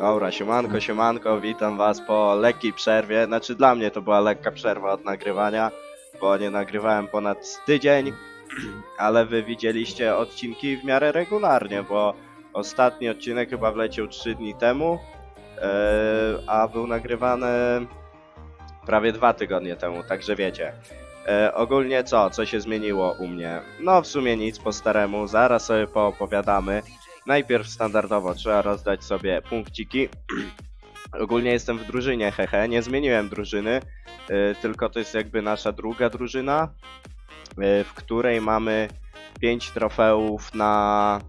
Dobra, siemanko, siemanko, witam was po lekkiej przerwie. Znaczy dla mnie to była lekka przerwa od nagrywania, bo nie nagrywałem ponad tydzień, ale wy widzieliście odcinki w miarę regularnie, bo ostatni odcinek chyba wleciał 3 dni temu, e, a był nagrywany prawie dwa tygodnie temu, także wiecie. E, ogólnie co, co się zmieniło u mnie? No w sumie nic po staremu, zaraz sobie poopowiadamy. Najpierw standardowo trzeba rozdać sobie punkciki. Ogólnie jestem w drużynie, hehe, nie zmieniłem drużyny, y, tylko to jest jakby nasza druga drużyna, y, w której mamy 5 trofeów na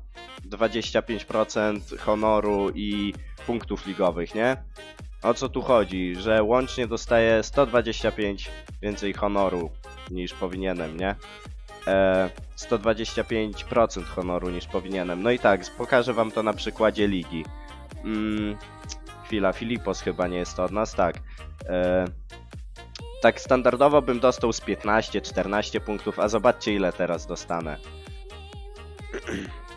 25% honoru i punktów ligowych, nie? O co tu chodzi? Że łącznie dostaję 125 więcej honoru niż powinienem, nie? E, 125% honoru niż powinienem. No i tak, pokażę wam to na przykładzie ligi. Mm, chwila, Filipos chyba nie jest to od nas, tak. E, tak standardowo bym dostał z 15-14 punktów, a zobaczcie ile teraz dostanę.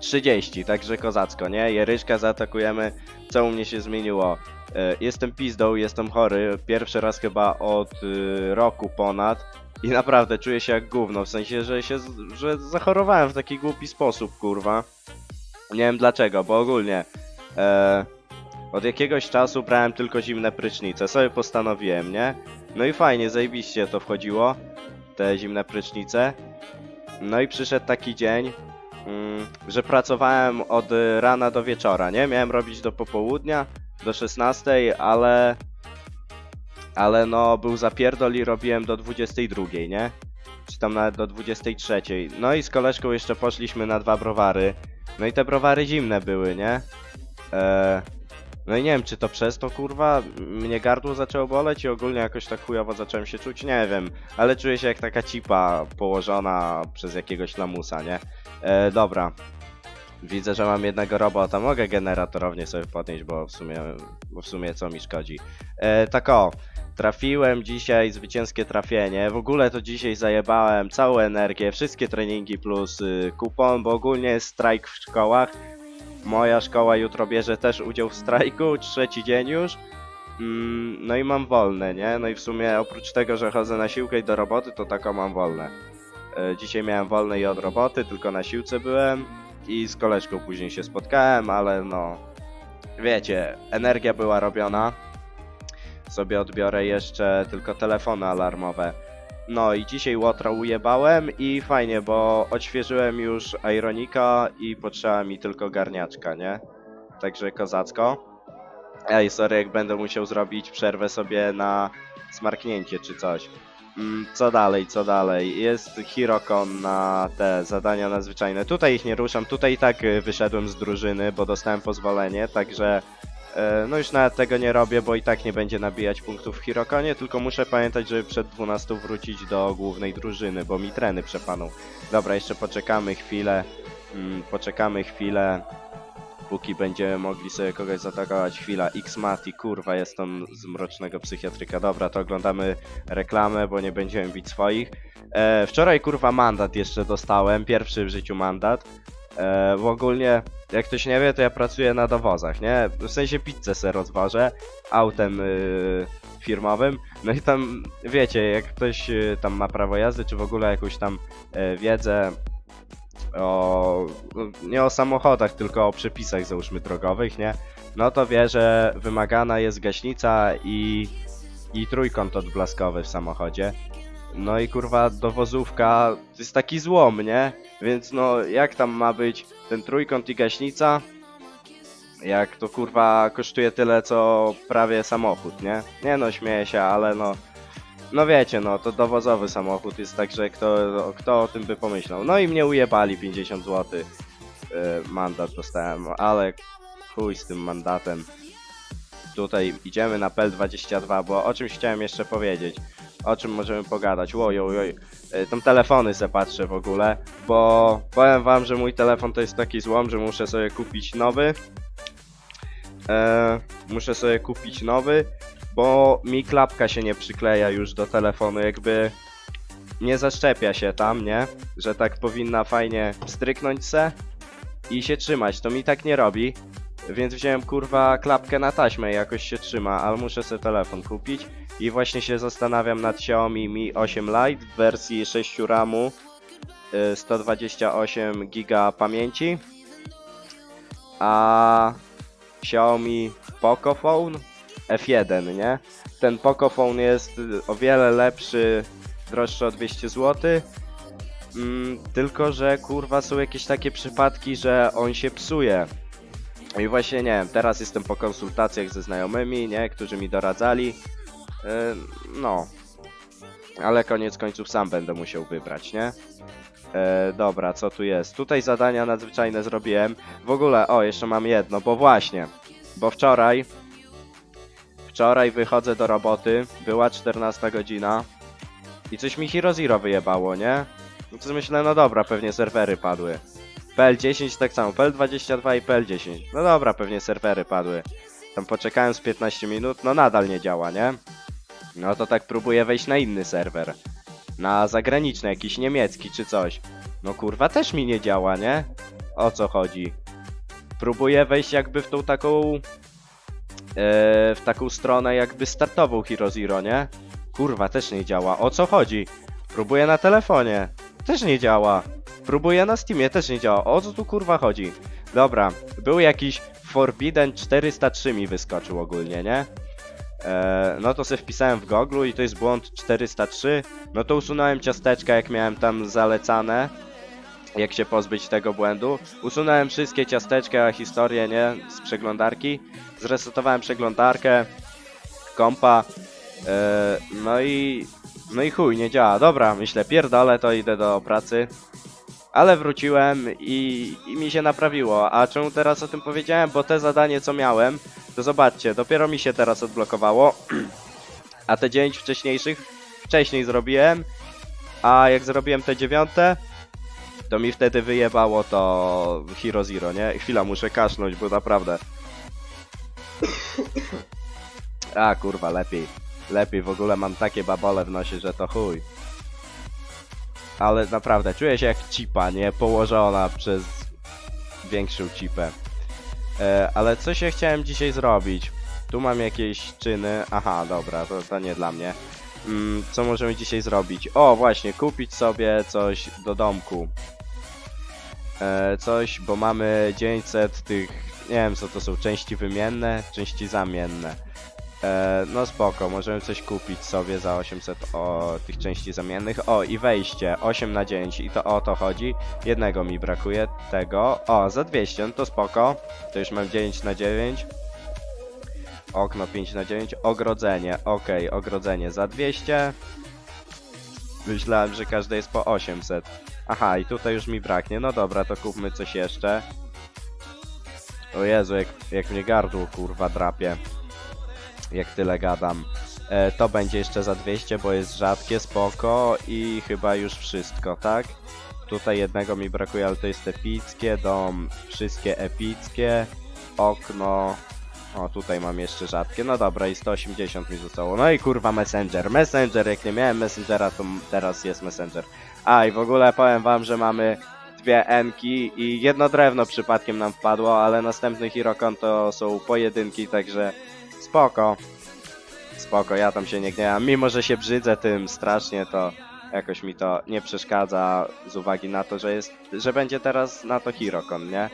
30, także kozacko, nie? Jeryszka zaatakujemy. Co u mnie się zmieniło? E, jestem pizdą, jestem chory. Pierwszy raz chyba od y, roku ponad. I naprawdę czuję się jak gówno, w sensie, że się, że zachorowałem w taki głupi sposób, kurwa. Nie wiem dlaczego, bo ogólnie e, od jakiegoś czasu brałem tylko zimne prysznice, sobie postanowiłem, nie? No i fajnie, zajebiście to wchodziło, te zimne prysznice. No i przyszedł taki dzień, mm, że pracowałem od rana do wieczora, nie? Miałem robić do popołudnia, do 16, ale ale no był zapierdol i robiłem do 22, nie? Czy tam nawet do 23. No i z koleżką jeszcze poszliśmy na dwa browary. No i te browary zimne były, nie? Eee, no i nie wiem, czy to przez to kurwa mnie gardło zaczęło boleć i ogólnie jakoś tak chujowo zacząłem się czuć, nie wiem, ale czuję się jak taka cipa położona przez jakiegoś lamusa, nie? Eee, dobra. Widzę, że mam jednego robota. Mogę generatorownie sobie podnieść, bo w sumie, bo w sumie co mi szkodzi. E, tak o, trafiłem dzisiaj zwycięskie trafienie. W ogóle to dzisiaj zajebałem całą energię, wszystkie treningi plus y, kupon, bo ogólnie jest strajk w szkołach. Moja szkoła jutro bierze też udział w strajku, trzeci dzień już. Mm, no i mam wolne, nie? No i w sumie oprócz tego, że chodzę na siłkę i do roboty, to tako mam wolne. E, dzisiaj miałem wolne i od roboty, tylko na siłce byłem i z koleżką później się spotkałem, ale no wiecie, energia była robiona. Sobie odbiorę jeszcze tylko telefony alarmowe. No i dzisiaj Łotra ujebałem i fajnie, bo odświeżyłem już Ironika i potrzeba mi tylko garniaczka, nie? Także kozacko. Ej, sorry, jak będę musiał zrobić przerwę sobie na smarknięcie czy coś. Mm, Co dalej, co dalej? Jest Hirokon na te zadania nadzwyczajne. Tutaj ich nie ruszam, tutaj i tak y, wyszedłem z drużyny, bo dostałem pozwolenie, także no już nawet tego nie robię, bo i tak nie będzie nabijać punktów w Hirokonie, tylko muszę pamiętać, żeby przed 12 wrócić do głównej drużyny, bo mi treny przepaną. Dobra, jeszcze poczekamy chwilę, mm, poczekamy chwilę, póki będziemy mogli sobie kogoś zaatakować. Chwila, X-Mati, kurwa, jestem z mrocznego psychiatryka. Dobra, to oglądamy reklamę, bo nie będziemy bić swoich. E, wczoraj, kurwa, mandat jeszcze dostałem, pierwszy w życiu mandat. E, bo ogólnie, jak ktoś nie wie, to ja pracuję na dowozach, nie? W sensie pizzę se rozwożę autem y, firmowym. No i tam, wiecie, jak ktoś y, tam ma prawo jazdy, czy w ogóle jakąś tam e, wiedzę o, nie o samochodach, tylko o przepisach załóżmy drogowych, nie? No to wie, że wymagana jest gaśnica i, i trójkąt odblaskowy w samochodzie. No i kurwa dowozówka to jest taki złom, nie? Więc no jak tam ma być ten trójkąt i gaśnica? Jak to kurwa kosztuje tyle co prawie samochód, nie? Nie no śmieję się, ale no no wiecie, no to dowozowy samochód jest także kto, kto o tym by pomyślał. No i mnie ujebali 50 zł. mandat dostałem, ale chuj z tym mandatem. Tutaj idziemy na PL22, bo o czymś chciałem jeszcze powiedzieć. O czym możemy pogadać? Oj, oj, oj. Y, Tam telefony se patrzę w ogóle, bo powiem wam, że mój telefon to jest taki złom, że muszę sobie kupić nowy. E, muszę sobie kupić nowy, bo mi klapka się nie przykleja już do telefonu, jakby nie zaszczepia się tam, nie? Że tak powinna fajnie stryknąć se i się trzymać, to mi tak nie robi. Więc wziąłem kurwa klapkę na taśmę i jakoś się trzyma, ale muszę sobie telefon kupić. I właśnie się zastanawiam nad Xiaomi Mi 8 Lite w wersji 6 RAMu, y, 128 GB pamięci. A Xiaomi Pocophone F1, nie? Ten Pocophone jest y, o wiele lepszy, droższy o 200 zł. Mm, tylko, że kurwa są jakieś takie przypadki, że on się psuje. I właśnie nie wiem, teraz jestem po konsultacjach ze znajomymi, nie, którzy mi doradzali. Yy, no. Ale koniec końców sam będę musiał wybrać, nie? E, dobra, co tu jest? Tutaj zadania nadzwyczajne zrobiłem. W ogóle, o, jeszcze mam jedno, bo właśnie. Bo wczoraj. Wczoraj wychodzę do roboty, była 14 godzina. I coś mi Hero Zero wyjebało, nie? No to myślę, no dobra, pewnie serwery padły. PL10 tak samo, PL22 i PL10. No dobra, pewnie serwery padły. Tam poczekałem z 15 minut, no nadal nie działa, nie? No to tak próbuję wejść na inny serwer. Na zagraniczny, jakiś niemiecki czy coś. No kurwa, też mi nie działa, nie? O co chodzi? Próbuję wejść jakby w tą taką... e, w taką stronę jakby startową Hero Zero, nie? Kurwa, też nie działa. O co chodzi? Próbuję na telefonie. Też nie działa. Próbuję na Steamie, też nie działa. O co tu kurwa chodzi? Dobra, był jakiś Forbidden 403 mi wyskoczył ogólnie, nie? E, no to sobie wpisałem w Google i to jest błąd 403. No to usunąłem ciasteczka, jak miałem tam zalecane. Jak się pozbyć tego błędu. Usunąłem wszystkie ciasteczka, historię, nie? Z przeglądarki. Zresetowałem przeglądarkę, kompa. E, no i... No i chuj, nie działa. Dobra, myślę, pierdolę, to idę do pracy. Ale wróciłem i, i mi się naprawiło. A czemu teraz o tym powiedziałem? Bo te zadanie, co miałem, to zobaczcie, dopiero mi się teraz odblokowało. A te 9 wcześniejszych wcześniej zrobiłem. A jak zrobiłem te dziewiąte, to mi wtedy wyjebało to Hero Zero, nie? Chwila, muszę kasznąć, bo naprawdę. A kurwa, lepiej. Lepiej, w ogóle mam takie babole w nosie, że to chuj. Ale naprawdę, czuję się jak cipa, nie? Położona przez większą cipę. E, ale co się chciałem dzisiaj zrobić? Tu mam jakieś czyny. Aha, dobra, to, to nie dla mnie. Mm, co możemy dzisiaj zrobić? O, właśnie, kupić sobie coś do domku. E, coś, bo mamy 900 tych, nie wiem co to są, części wymienne, części zamienne. E, no spoko, możemy coś kupić sobie za 800 o tych części zamiennych. O, i wejście 8 na 9 i to o to chodzi. Jednego mi brakuje, tego. O, za 200, no to spoko. To już mam 9 na 9. Okno 5 na 9. Ogrodzenie, ok, ogrodzenie za 200. Myślałem, że każde jest po 800. Aha, i tutaj już mi braknie. No dobra, to kupmy coś jeszcze. O Jezu, jak, jak mnie gardło kurwa drapie jak tyle gadam. E, to będzie jeszcze za 200, bo jest rzadkie, spoko i chyba już wszystko, tak? Tutaj jednego mi brakuje, ale to jest epickie, dom, wszystkie epickie, okno, o tutaj mam jeszcze rzadkie, no dobra i 180 mi zostało, no i kurwa messenger, messenger, jak nie miałem messengera to teraz jest messenger. A i w ogóle powiem wam, że mamy dwie Enki i jedno drewno przypadkiem nam wpadło, ale następny Hirokon to są pojedynki, także spoko. Spoko, ja tam się nie gniewam. Mimo, że się brzydzę tym strasznie, to jakoś mi to nie przeszkadza z uwagi na to, że jest, że będzie teraz na to Hirokon, nie?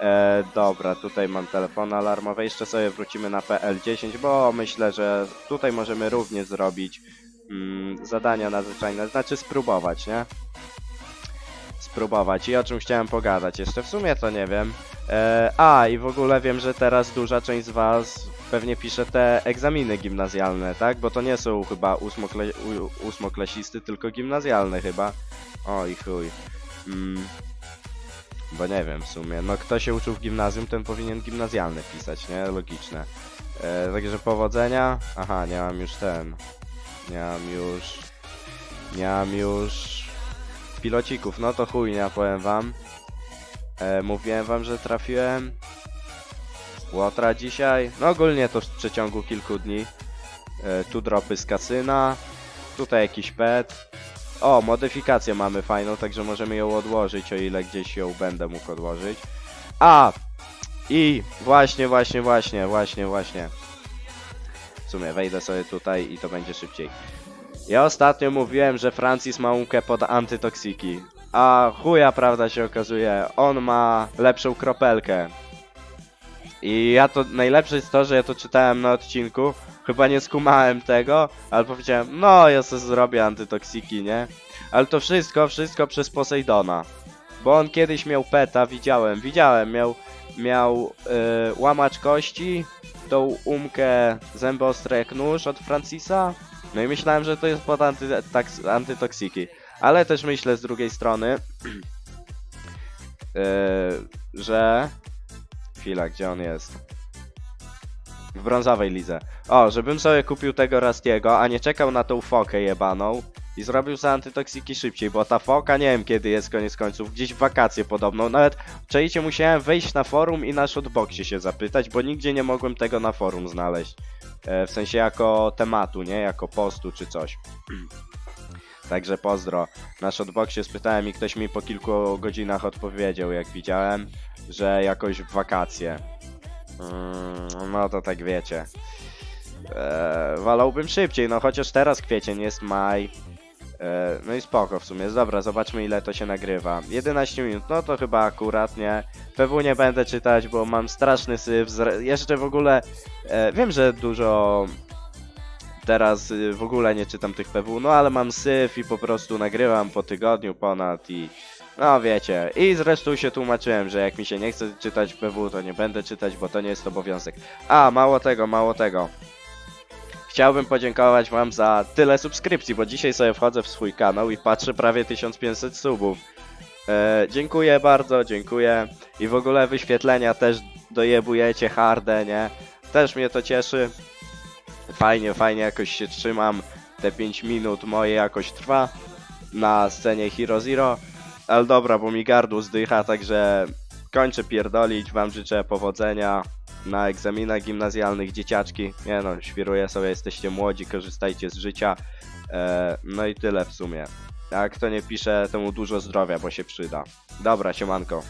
E, dobra, tutaj mam telefon alarmowy. Jeszcze sobie wrócimy na PL10, bo myślę, że tutaj możemy również zrobić mm, zadania nadzwyczajne, znaczy spróbować, nie? Spróbować. I o czym chciałem pogadać jeszcze? W sumie to nie wiem. E, a, i w ogóle wiem, że teraz duża część z Was pewnie pisze te egzaminy gimnazjalne, tak? Bo to nie są chyba ósmokle ósmoklasisty, tylko gimnazjalne chyba. Oj chuj. Mm. Bo nie wiem w sumie. No kto się uczył w gimnazjum, ten powinien gimnazjalne pisać, nie? Logiczne. E, także powodzenia. Aha, nie mam już ten. Nie mam już... Nie mam już... Pilocików, no to chujnia, powiem wam. E, mówiłem wam, że trafiłem. Łotra dzisiaj. No ogólnie to w przeciągu kilku dni. E, tu dropy z kasyna. Tutaj jakiś pet. O, modyfikację mamy fajną, także możemy ją odłożyć, o ile gdzieś ją będę mógł odłożyć. A! I właśnie, właśnie, właśnie, właśnie, właśnie. W sumie wejdę sobie tutaj i to będzie szybciej. Ja ostatnio mówiłem, że Francis ma umkę pod antytoksiki. A chuja prawda się okazuje, on ma lepszą kropelkę. I ja to, najlepsze jest to, że ja to czytałem na odcinku, chyba nie skumałem tego, ale powiedziałem, no ja sobie zrobię antytoksiki, nie? Ale to wszystko, wszystko przez Poseidona. Bo on kiedyś miał peta, widziałem, widziałem, miał, miał yy, łamacz kości, tą umkę zęby ostre jak nóż od Francisa. No i myślałem, że to jest pod anty, taks, antytoksiki. Ale też myślę z drugiej strony, yy, że... Chwila, gdzie on jest? W brązowej lidze. O, żebym sobie kupił tego Rastiego, a nie czekał na tą fokę jebaną i zrobił za antytoksiki szybciej, bo ta foka nie wiem kiedy jest koniec końców, gdzieś w wakacje podobno. Nawet, czajcie, musiałem wejść na forum i na shotboxie się zapytać, bo nigdzie nie mogłem tego na forum znaleźć. E, w sensie jako tematu, nie? Jako postu czy coś. Także pozdro. Na shotboxie spytałem i ktoś mi po kilku godzinach odpowiedział, jak widziałem, że jakoś w wakacje. Mm, no to tak wiecie. Eee, wolałbym szybciej, no chociaż teraz kwiecień jest maj. Eee, no i spoko w sumie. Dobra, zobaczmy ile to się nagrywa. 11 minut, no to chyba akurat nie. PW nie będę czytać, bo mam straszny syf. Jeszcze w ogóle e, wiem, że dużo teraz y, w ogóle nie czytam tych PW, no ale mam syf i po prostu nagrywam po tygodniu ponad i no wiecie. I zresztą się tłumaczyłem, że jak mi się nie chce czytać PW, to nie będę czytać, bo to nie jest obowiązek. A, mało tego, mało tego. Chciałbym podziękować wam za tyle subskrypcji, bo dzisiaj sobie wchodzę w swój kanał i patrzę prawie 1500 subów. E, dziękuję bardzo, dziękuję. I w ogóle wyświetlenia też dojebujecie harde, nie? Też mnie to cieszy. Fajnie, fajnie jakoś się trzymam. Te 5 minut moje jakoś trwa na scenie Hero Zero. Ale dobra, bo mi gardło zdycha, także kończę pierdolić. Wam życzę powodzenia na egzaminach gimnazjalnych, dzieciaczki. Nie no, świruję sobie, jesteście młodzi, korzystajcie z życia. E, no i tyle w sumie. A kto nie pisze, temu dużo zdrowia, bo się przyda. Dobra, siemanko.